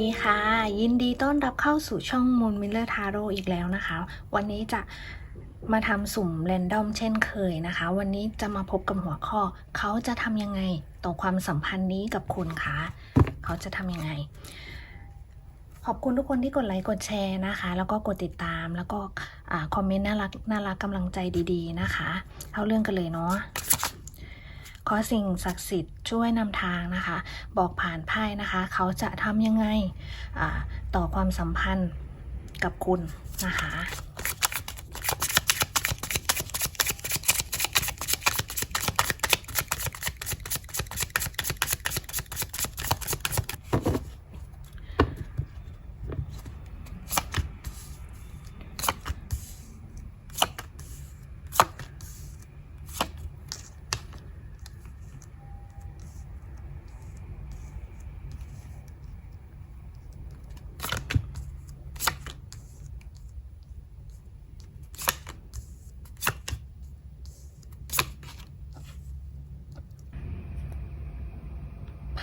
ดีค่ะ ยินดีต้อนรับเข้าสู่ช่องมูนมิลเลอร์ทาโร่อีกแล้วนะคะ วันนี้จะมาทำสุ่มเรนดอมเช่นเคยนะคะ วันนี้จะมาพบกับหัวข้อ เขาจะทำยังไงต่อความสัมพันธ์นี้กับคุณคะเขาจะทำยังไง ขอบคุณทุกคนที่กดไลค์กดแชร์นะคะ แล้วก็กดติดตามแล้วก็อคอมเมนต์น่ารักน่ารักกำลังใจดี ๆ นะคะ เข้าเรื่องกันเลยเนาะ ขอสิ่งศักดิ์สิทธิ์ช่วยนำทางนะคะ บอกผ่านไพ่นะคะ เขาจะทำยังไงต่อความสัมพันธ์กับคุณนะคะ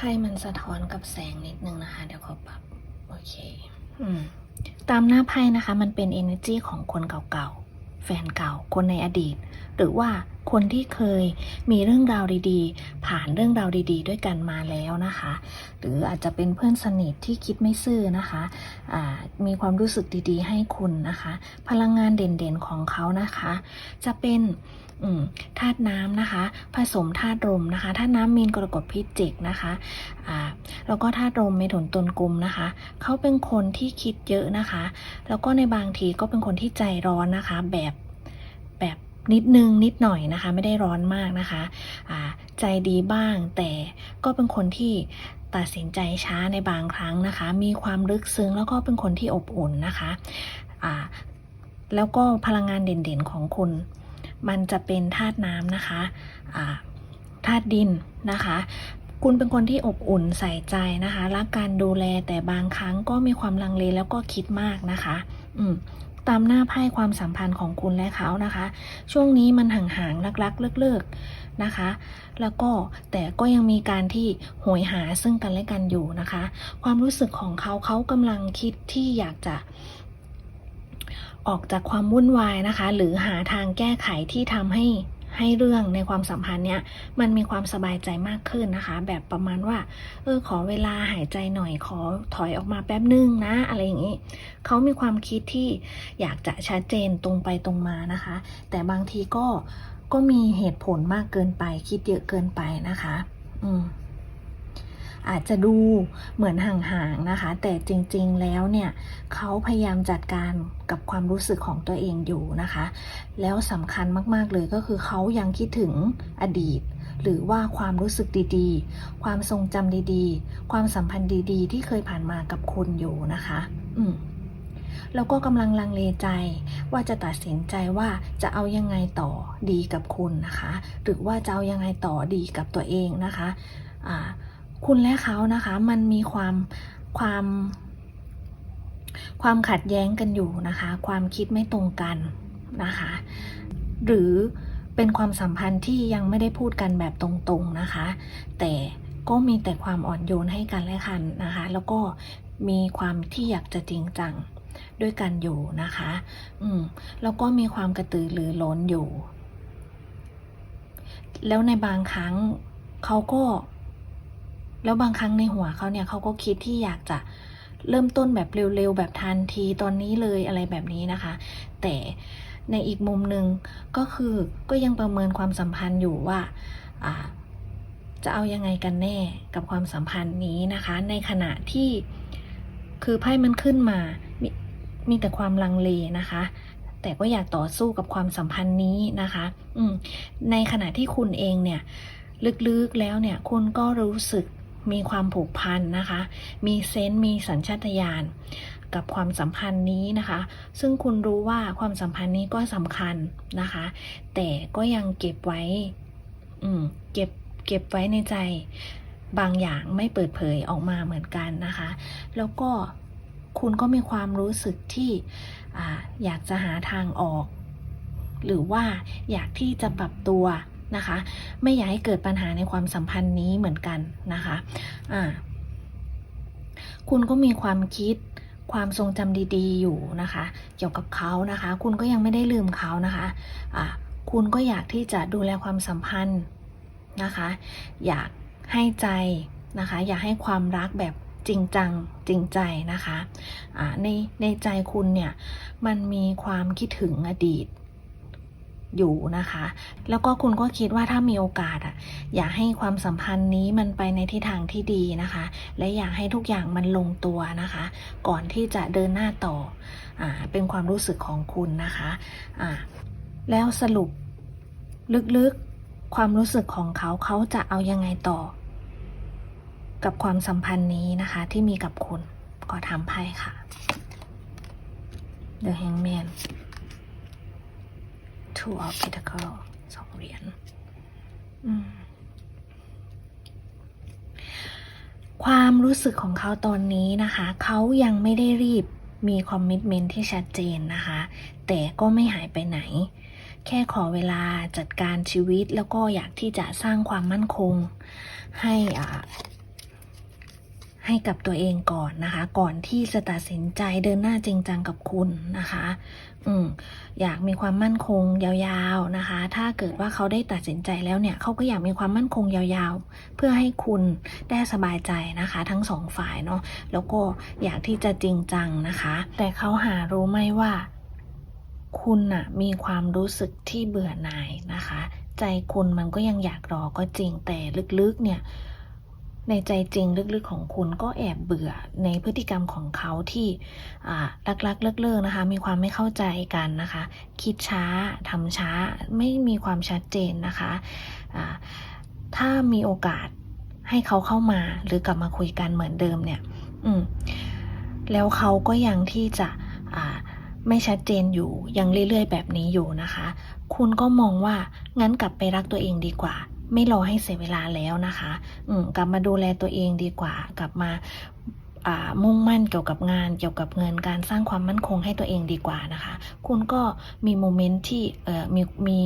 ไพ่มันสะท้อนกับแสงนิดนึงนะคะ เดี๋ยวขอปรับ โอเค อืม ตามหน้าไพ่นะคะ มันเป็น energy ของคนเก่าๆ แฟนเก่า คนในอดีต หรือว่า คนที่เคยมีเรื่องราวดีๆ ผ่านเรื่องราวดี ๆ ด้วยกันมาแล้วนะคะ หรืออาจจะเป็นเพื่อนสนิทที่คิดไม่ซื่อนะคะอ่ามีความรู้สึกดีๆ ให้คุณนะคะ พลังงานเด่นๆของเขานะคะ จะเป็นธาตุน้ำนะคะ ผสมธาตุลมนะคะธาตุน้ำมีนกรกฎพิจิกนะคะอ่าแล้วก็ธาตุลมเมถุนตุลกุมนะคะ เขาเป็นคนที่คิดเยอะนะคะ แล้วก็ในบางทีก็เป็นคนที่ใจร้อนนะคะ แบบแบบ นิดนึงนิดหน่อยนะคะ ไม่ได้ร้อนมากนะคะอ่าใจดีบ้าง แต่ก็เป็นคนที่ตัดสินใจช้าในบางครั้งนะคะ มีความลึกซึ้งแล้วก็เป็นคนที่อบอุ่นนะคะอ่าแล้วก็พลังงานเด่นๆของคุณ มันจะเป็นธาตุน้ำนะคะธาตุดินนะคะ คุณเป็นคนที่อบอุ่นใส่ใจนะคะ รักการดูแลแต่บางครั้งก็มีความลังเลแล้วก็คิดมากนะคะ อืม ตามหน้าไพ่ความสัมพันธ์ของคุณและเขานะคะ ช่วงนี้มันห่างๆรักๆ เลิกๆนะคะ แล้วก็แต่ก็ยังมีการที่หวยหาซึ่งกันและกันอยู่นะคะ ความรู้สึกของเขาเขากำลังคิดที่อยากจะออกจากความวุ่นวายนะคะ หรือหาทางแก้ไขที่ทำให้ ให้เรื่องในความสัมพันธ์เนี่ยมันมีความสบายใจมากขึ้นนะคะ แบบประมาณว่าเออขอเวลาหายใจหน่อยขอถอยออกมาแป๊บนึงนะ อะไรอย่างนี้เขามีความคิดที่อยากจะชัดเจนตรงไปตรงมานะคะ แต่บางทีก็ก็มีเหตุผลมากเกินไปคิดเยอะเกินไปนะคะ อืม อาจจะดูเหมือนห่างๆนะคะ แต่จริงๆแล้วเนี่ยเขาพยายามจัดการกับความรู้สึกของตัวเองอยู่นะคะ แล้วสำคัญมากๆเลยก็คือเขายังคิดถึงอดีต หรือว่าความรู้สึกดีๆ ความทรงจำดีๆ ความสัมพันธ์ดีๆ ที่เคยผ่านมากับคุณอยู่นะคะ อืมแล้วก็กำลังลังเลใจว่าจะตัดสินใจว่าจะเอายังไงต่อดีกับคุณนะคะ หรือว่าจะเอายังไงต่อดีกับตัวเองนะคะ อ่า คุณและเขานะคะ มันมีความความความขัดแย้งกันอยู่นะคะ ความคิดไม่ตรงกันนะคะ หรือเป็นความสัมพันธ์ที่ยังไม่ได้พูดกันแบบตรงๆนะคะ แต่ก็มีแต่ความอ่อนโยนให้กันและกันนะคะ แล้วก็มีความที่อยากจะจริงจังด้วยกันอยู่นะคะ อืม แล้วก็มีความกระตือรือร้นอยู่ แล้วในบางครั้งเขาก็ แล้วบางครั้งในหัวเขาเนี่ยเขาก็คิดที่อยากจะเริ่มต้นแบบเร็วๆ แบบทันทีตอนนี้เลยอะไรแบบนี้นะคะ แต่ในอีกมุมหนึ่งก็คือก็ยังประเมินความสัมพันธ์อยู่ว่าจะเอายังไงกันแน่กับความสัมพันธ์นี้นะคะ ในขณะที่คือไพ่มันขึ้นมามีมีแต่ความลังเลนะคะ แต่ก็อยากต่อสู้กับความสัมพันธ์นี้นะคะ อืในขณะที่คุณเองเนี่ย ลึกๆแล้วเนี่ย คุณก็รู้สึก มีความผูกพันนะคะ มีเซนต์มีสัญชาตญาณกับความสัมพันธ์นี้นะคะ ซึ่งคุณรู้ว่าความสัมพันธ์นี้ก็สำคัญนะคะ แต่ก็ยังเก็บไว้ อืม เก็บ เก็บไว้ในใจ บางอย่างไม่เปิดเผยออกมาเหมือนกันนะคะ แล้วก็คุณก็มีความรู้สึกที่ออยากจะหาทางออก หรือว่าอยากที่จะปรับตัว นะคะ ไม่อยากให้เกิดปัญหาในความสัมพันธ์นี้เหมือนกันนะคะอ่าคุณก็มีความคิดความทรงจำดีๆ อยู่นะคะ เกี่ยวกับเขานะคะ คุณก็ยังไม่ได้ลืมเขานะคะอะคุณก็อยากที่จะดูแลความสัมพันธ์นะคะ อยากให้ใจนะคะ อยากให้ความรักแบบจริงจังจริงใจนะคะอ่าในในใจคุณเนี่ยมันมีความคิดถึงอดีต อยู่นะคะ แล้วก็คุณก็คิดว่าถ้ามีโอกาสอะอยากให้ความสัมพันธ์นี้มันไปในทิศทางที่ดีนะคะ และอยากให้ทุกอย่างมันลงตัวนะคะ ก่อนที่จะเดินหน้าต่ออ่าเป็นความรู้สึกของคุณนะคะอ่าแล้วสรุปลึกๆความรู้สึกของเขาเขาจะเอายังไงต่อ กับความสัมพันธ์นี้นะคะที่มีกับคุณก็ทำไพ่ค่ะ The Hangman Two of Pentacle สองเหรียญความรู้สึกของเขาตอนนี้นะคะ เขายังไม่ได้รีบมีคอมมิชเมนที่ชัดเจนนะคะ แต่ก็ไม่หายไปไหน แค่ขอเวลาจัดการชีวิตแล้วก็อยากที่จะสร้างความมั่นคง ให้อ่า ให้กับตัวเองก่อนนะคะ ก่อนที่จะตัดสินใจเดินหน้าจริงจังกับคุณนะคะ อืมอยากมีความมั่นคงยาวๆนะคะ ถ้าเกิดว่าเขาได้ตัดสินใจแล้วเนี่ยเขาก็อยากมีความมั่นคงยาวๆ เพื่อให้คุณได้สบายใจนะคะ ทั้งสองฝ่ายเนาะแล้วก็อยากที่จะจริงจังนะคะ แต่เขาหารู้ไหมว่า คุณน่ะมีความรู้สึกที่เบื่อหน่ายนะคะ ใจคุณมันก็ยังอยากรอก็จริงแต่ลึกๆเนี่ย ในใจจริงลึกๆของคุณก็แอบเบื่อในพฤติกรรมของเขาที่ลักๆเลิกๆนะคะ มีความไม่เข้าใจกันนะคะ คิดช้าทำช้าไม่มีความชัดเจนนะคะอ่าถ้ามีโอกาสให้เขาเข้ามาหรือกลับมาคุยกันเหมือนเดิมเนี่ย อืมแล้วเขาก็ยังที่จะไม่ชัดเจนอยู่ยังเรื่อยๆ แบบนี้อยู่นะคะ คุณก็มองว่างั้นกลับไปรักตัวเองดีกว่า ไม่รอให้เสียเวลาแล้วนะคะ อืกลับมาดูแลตัวเองดีกว่า กลับมามุ่งมั่นเกี่ยวกับงานเกี่ยวกับเงินการสร้างความมั่นคงให้ตัวเองดีกว่านะคะ คุณก็มีโมเมนต์ที่มีมี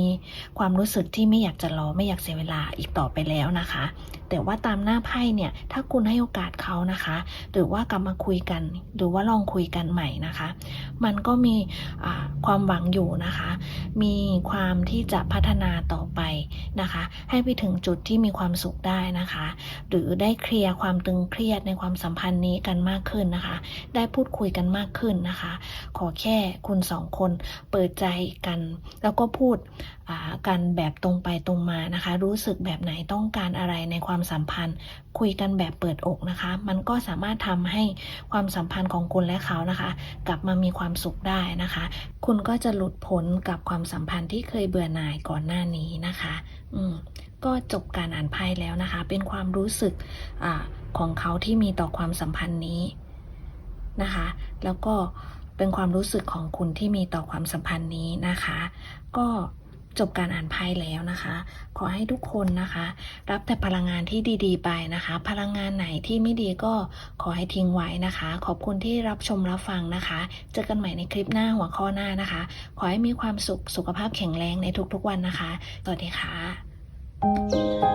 ความรู้สึกที่ไม่อยากจะรอไม่อยากเสียเวลาอีกต่อไปแล้วนะคะแต่ว่าตามหน้าไพ่เนี่ย ถ้าคุณให้โอกาสเขานะคะ หรือว่ากลับมาคุยกัน หรือว่าลองคุยกันใหม่นะคะ มันก็มีความหวังอยู่นะคะ มีความที่จะพัฒนาต่อไปนะคะ ให้ไปถึงจุดที่มีความสุขได้นะคะ หรือได้เคลียร์ความตึงเครียดในความสัมพันธ์นี้กันมากขึ้นนะคะ ได้พูดคุยกันมากขึ้นนะคะ ขอแค่คุณสองคนเปิดใจกัน แล้วก็พูด กันแบบตรงไปตรงมานะคะ รู้สึกแบบไหนต้องการอะไรในความสัมพันธ์ คุยกันแบบเปิดอกนะคะ มันก็สามารถทำให้ความสัมพันธ์ของคุณและเขานะคะ กลับมามีความสุขได้นะคะ คุณก็จะหลุดพ้นกับความสัมพันธ์ที่เคยเบื่อหน่ายก่อนหน้านี้นะคะ อืมก็จบการอ่านไพ่แล้วนะคะ เป็นความรู้สึกอของเขาที่มีต่อความสัมพันธ์นี้นะคะ แล้วก็เป็นความรู้สึกของคุณที่มีต่อความสัมพันธ์นี้นะคะ ก็ จบการอ่านไพ่แล้วนะคะ ขอให้ทุกคนนะคะ รับแต่พลังงานที่ดี ๆ ไปนะคะ พลังงานไหนที่ไม่ดีก็ขอให้ทิ้งไว้นะคะ ขอบคุณที่รับชมรับฟังนะคะ เจอกันใหม่ในคลิปหน้าหัวข้อหน้านะคะ ขอให้มีความสุขสุขภาพแข็งแรงในทุกๆวันนะคะสวัสดีค่ะ